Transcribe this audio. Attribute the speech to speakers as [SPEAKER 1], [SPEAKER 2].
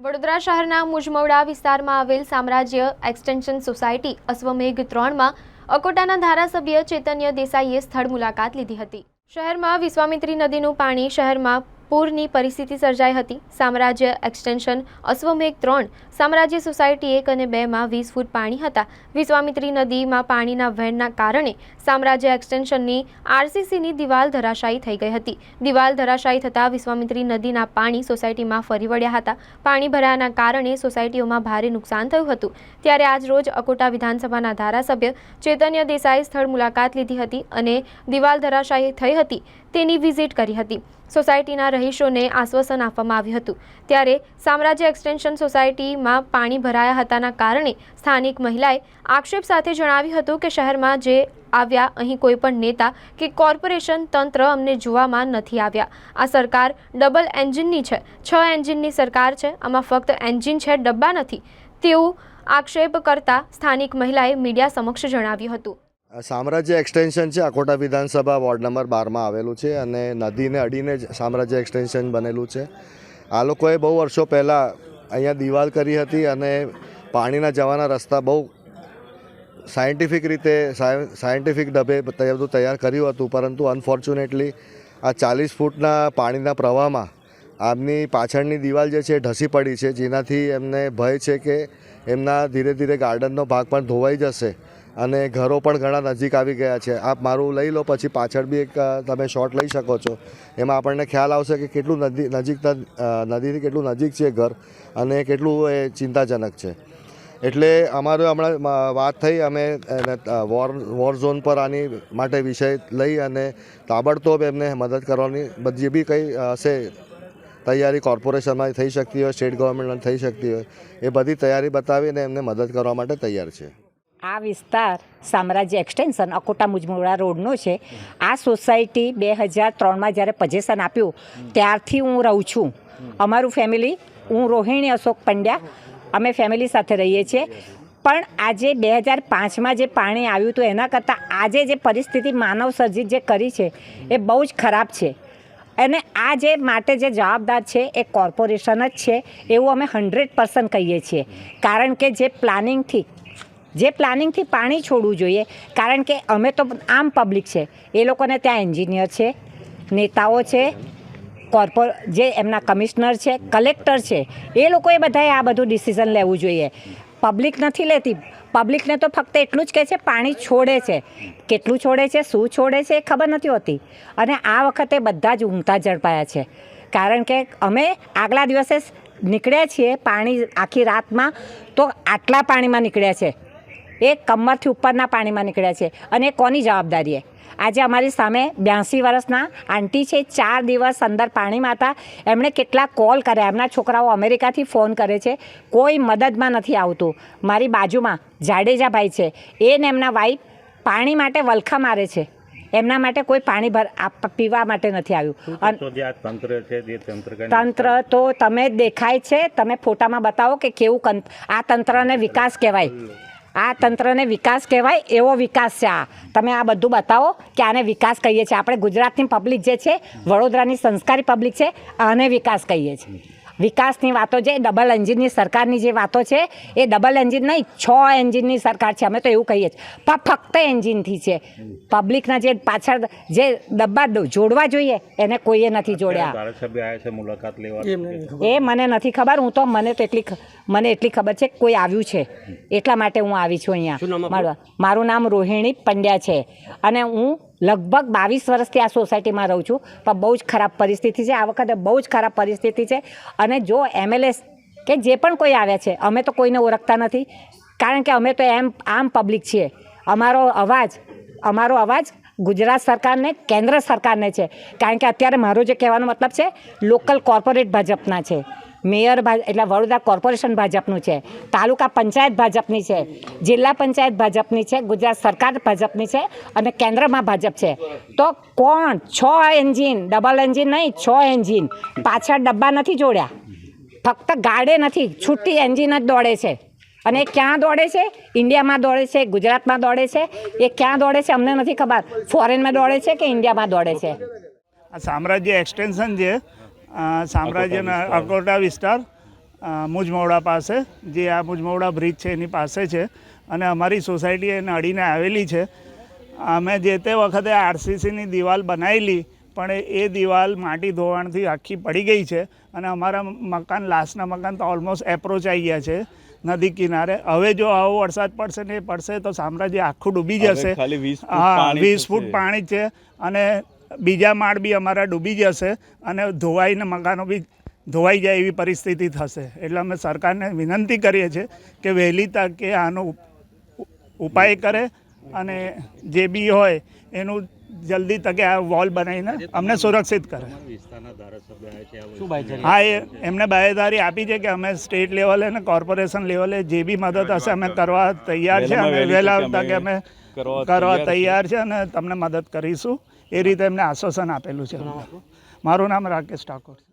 [SPEAKER 1] વડોદરા શહેરના મુજમવડા વિસ્તારમાં આવેલ સામ્રાજ્ય એક્સટેન્શન સોસાયટી અશ્વમેઘ ત્રણમાં અકોટાના ધારાસભ્ય ચૈતન્ય દેસાઈએ સ્થળ મુલાકાત લીધી હતી. શહેરમાં વિશ્વામિત્રી નદીનું પાણી શહેરમાં પૂરની પરિસ્થિતિ સર્જાઈ હતી. સામ્રાજ્ય એક્સટેન્શન અશ્વમેઘ ત્રણ, સામ્રાજ્ય સોસાયટી એક અને બેમાં વીસ ફૂટ પાણી હતા. વિશ્વામિત્રી નદીમાં પાણીના વહેણના કારણે સામ્રાજ્ય એક્સટેન્શનની આરસીસીની દિવાલ ધરાશાયી થઈ ગઈ હતી. દિવાલ ધરાશાયી થતાં વિશ્વામિત્રી નદીના પાણી સોસાયટીમાં ફરી વળ્યા હતા. પાણી ભરાયાના કારણે સોસાયટીઓમાં ભારે નુકસાન થયું હતું. ત્યારે આજ રોજ અકોટા વિધાનસભાના ધારાસભ્ય ચૈતન્ય દેસાઈ સ્થળ મુલાકાત લીધી હતી અને દિવાલ ધરાશાયી થઈ હતી તેની વિઝિટ કરી હતી. સોસાયટીના રહીશોને આશ્વાસન આપવામાં આવ્યું હતું. ત્યારે સામ્રાજ્ય એક્સટેન્શન સોસાયટીમાં પાણી ભરાયા હતાના કારણે સ્થાનિક મહિલાએ આક્ષેપ સાથે જણાવ્યું હતું કે શહેરમાં જે આવ્યા, અહીં કોઈ પણ નેતા કે કોર્પોરેશન તંત્ર અમને જોવામાં નથી આવ્યા. આ સરકાર ડબલ એન્જિનની છે. છ એન્જિનની સરકાર છે. આમાં ફક્ત એન્જિન છે, ડબ્બા નથી. તેવું આક્ષેપ કરતા સ્થાનિક મહિલાએ મીડિયા સમક્ષ જણાવ્યું હતું.
[SPEAKER 2] સામ્રાજ્ય એક્સટેન્શન છે, અકોટા વિધાનસભા વોર્ડ નંબર બારમાં આવેલું છે અને નદીને અડીને જ સામ્રાજ્ય એક્સટેન્શન બનેલું છે. આ લોકોએ બહુ વર્ષો પહેલાં અહીંયા દિવાલ કરી હતી અને પાણીના જવાના રસ્તા બહુ સાયન્ટિફિક રીતે સાયન્ટિફિક ડબે બધું તૈયાર કર્યું હતું, પરંતુ અનફોર્ચ્યુનેટલી આ ચાલીસ ફૂટના પાણીના પ્રવાહમાં આમની પાછળની દિવાલ જે છે ઢસી પડી છે, જેનાથી એમને ભય છે કે એમના ધીરે ધીરે ગાર્ડનનો ભાગ પણ ધોવાઈ જશે. અને ઘરો પણ ઘણા નજીક આવી ગયા છે. આપ મારું લઈ લો, પછી પાછળ બી એક તમે શોટ લઈ શકો છો. એમાં આપણને ખ્યાલ આવશે કે કેટલું નદી, નજીક નદીથી કેટલું નજીક છે ઘર અને કેટલું એ ચિંતાજનક છે. એટલે અમારે હમણાં વાત થઈ, અમે વોર વોર ઝોન પર આની માટે વિષય લઈ અને તાબડતોબ એમને મદદ કરવાની બધી બી કંઈ હશે, તૈયારી કોર્પોરેશનમાં થઈ શકતી હોય, સ્ટેટ ગવર્મેન્ટમાં થઈ શકતી હોય, એ બધી તૈયારી બતાવીને એમને મદદ કરવા માટે તૈયાર છે.
[SPEAKER 3] આ વિસ્તાર સામ્રાજ્ય એક્સટેન્શન અકોટા મુજમુડા રોડનો છે. આ સોસાયટી બે હજાર ત્રણમાં જ્યારે પજેશન આપ્યું, ત્યારથી હું રહું છું. અમારું ફેમિલી હું રોહિણી અશોક પંડ્યા, અમે ફેમિલી સાથે રહીએ છીએ. પણ આજે બે હજાર પાંચમાં જે પાણી આવ્યું હતું, એના કરતાં આજે જે પરિસ્થિતિ માનવ સર્જિત જે કરી છે, એ બહુ જ ખરાબ છે. અને આ જે માટે જે જવાબદાર છે, એ કોર્પોરેશન જ છે, એવું અમે હંડ્રેડ પર્સન્ટ કહીએ છીએ. કારણ કે જે પ્લાનિંગથી જે પ્લાનિંગથી પાણી છોડવું જોઈએ, કારણ કે અમે તો આમ પબ્લિક છે. એ લોકોને ત્યાં એન્જિનિયર છે, નેતાઓ છે, કોર્પોર, જે એમના કમિશનર છે, કલેક્ટર છે, એ લોકોએ બધાએ આ બધું ડિસિઝન લેવું જોઈએ. પબ્લિક નથી લેતી. પબ્લિકને તો ફક્ત એટલું જ કહે છે, પાણી છોડે છે. કેટલું છોડે છે, શું છોડે છે એ ખબર નથી હોતી. અને આ વખતે બધા જ ઊંઘતા ઝડપાયા છે. કારણ કે અમે આગલા દિવસે નીકળ્યા છીએ પાણી આખી રાતમાં, તો આટલા પાણીમાં નીકળ્યા છે. એ કમરથી ઉપરના પાણીમાં નીકળ્યા છે. અને એ કોની જવાબદારી છે આજે અમારી સામે બ્યાસી વર્ષના આંટી છે. ચાર દિવસ અંદર પાણીમાં હતા. એમણે કેટલા કોલ કર્યા. એમના છોકરાઓ અમેરિકાથી ફોન કરે છે. કોઈ મદદમાં નથી આવતું. મારી બાજુમાં જાડેજાભાઈ છે. એ ને એમના વાઈફ પાણી માટે વલખા મારે છે. એમના માટે કોઈ પાણી ભર પીવા માટે નથી આવ્યું.
[SPEAKER 4] તંત્ર તો
[SPEAKER 3] તમે દેખાય છે. તમે ફોટામાં બતાવો કે કેવું આ તંત્રને વિકાસ કહેવાય. આ તંત્રને વિકાસ કહેવાય એવો વિકાસ છે આ. તમે આ બધું બતાવો કે આને વિકાસ કહીએ છીએ. આપણે ગુજરાતની પબ્લિક જે છે, વડોદરાની સંસ્કારી પબ્લિક છે, આને વિકાસ કહીએ છીએ. વિકાસની વાતો જે ડબલ એન્જિનની સરકારની જે વાતો છે એ ડબલ એન્જિન નહીં છ એન્જિનની સરકાર છે. અમે તો એવું કહીએ છીએ. પણ ફક્ત એન્જિનથી છે. પબ્લિકના જે પાછળ જે ડબ્બા જોડવા જોઈએ એને કોઈએ નથી જોડ્યા.
[SPEAKER 4] છે મુલાકાત લેવા.
[SPEAKER 3] એ મને નથી ખબર. હું તો મને તો એટલી મને એટલી ખબર છે કોઈ આવ્યું છે. એટલા માટે હું આવી છું અહીંયા. મારું નામ રોહિણી પંડ્યા છે. અને હું લગભગ બાવીસ વર્ષથી આ સોસાયટીમાં રહું છું. પણ બહુ જ ખરાબ પરિસ્થિતિ છે. આ વખતે બહુ જ ખરાબ પરિસ્થિતિ છે. અને જો એમએલએ કે જે પણ કોઈ આવ્યા છે, અમે તો કોઈને ઓળખતા નથી. કારણ કે અમે તો એમ, આમ પબ્લિક છીએ. અમારો અવાજ અમારો અવાજ ગુજરાત સરકારને, કેન્દ્ર સરકારને છે. કારણ કે અત્યારે મારો જે કહેવાનો મતલબ છે લોકલ કોર્પોરેટ ભાજપના છે. મેયર ભાજ એટલે વડોદરા કોર્પોરેશન ભાજપનું છે, તાલુકા પંચાયત ભાજપની છે, જિલ્લા પંચાયત ભાજપની છે, ગુજરાત સરકાર ભાજપની છે અને કેન્દ્રમાં ભાજપ છે. તો કોણ? છ એન્જિન, ડબલ એન્જિન નહીં, છ એન્જિન. પાછળ ડબ્બા નથી જોડ્યા. ફક્ત ગાડે નથી, છૂટી એન્જિન જ દોડે છે. અને એ ક્યાં દોડે છે? ઇન્ડિયામાં દોડે છે, ગુજરાતમાં દોડે છે. એ ક્યાં દોડે છે અમને નથી ખબર. ફોરેનમાં દોડે છે કે ઇન્ડિયામાં દોડે છે?
[SPEAKER 5] આ સામ્રાજ્ય એક્સટેન્શન છે સામ્રાજ્યના અકોટા વિસ્તાર અ, મુજમોડા પાસે જે આ મુજમોડા બ્રિજ છે એની પાસે છે. અને અમારી સોસાયટી એને અડીને આવેલી છે. અમે જે તે વખતે આરસીસીની દિવાલ બનાવેલી પણ એ દિવાલ માટી ધોવાણથી આખી પડી ગઈ છે અને અમારા મકાન લાસ્ટના મકાન તો ઓલમોસ્ટ એપ્રોચ આવી ગયા છે નદી કિનારે. હવે જો આવો વરસાદ પડશે ને એ પડશે તો સામ્રાજ્ય આખું ડૂબી જશે.
[SPEAKER 6] ખાલી 20 ફૂટ
[SPEAKER 5] હા વીસ ફૂટ પાણી છે. અને બીજા માળ બી અમારા ડૂબી જશે અને ધોવાઈને મકાનો બી ધોવાઈ જાય એવી પરિસ્થિતિ થશે. એટલે અમે સરકારને વિનંતી કરીએ છીએ કે વહેલી તકે આનો ઉપાય કરે અને જે બી હોય એનું જલ્દી તકે આ વોલ બનાવીને અમને સુરક્ષિત કરે.
[SPEAKER 4] વિસ્તારના ધારાસભ્ય આવ્યા છે આ
[SPEAKER 5] હા એ એમને બાહેદારી આપી છે કે અમે સ્ટેટ લેવલે અને કોર્પોરેશન લેવલે જે બી મદદ હશે અમે કરવા તૈયાર છે
[SPEAKER 6] અમે
[SPEAKER 5] અને
[SPEAKER 6] વહેલા તકે
[SPEAKER 5] અમે કરવા
[SPEAKER 6] તૈયાર
[SPEAKER 5] તૈયાર છે અને તમને મદદ કરીશું. એ રીતે એમને આશ્વાસન આપેલું છે મારું નામ રાકેશ ઠાકોર છે.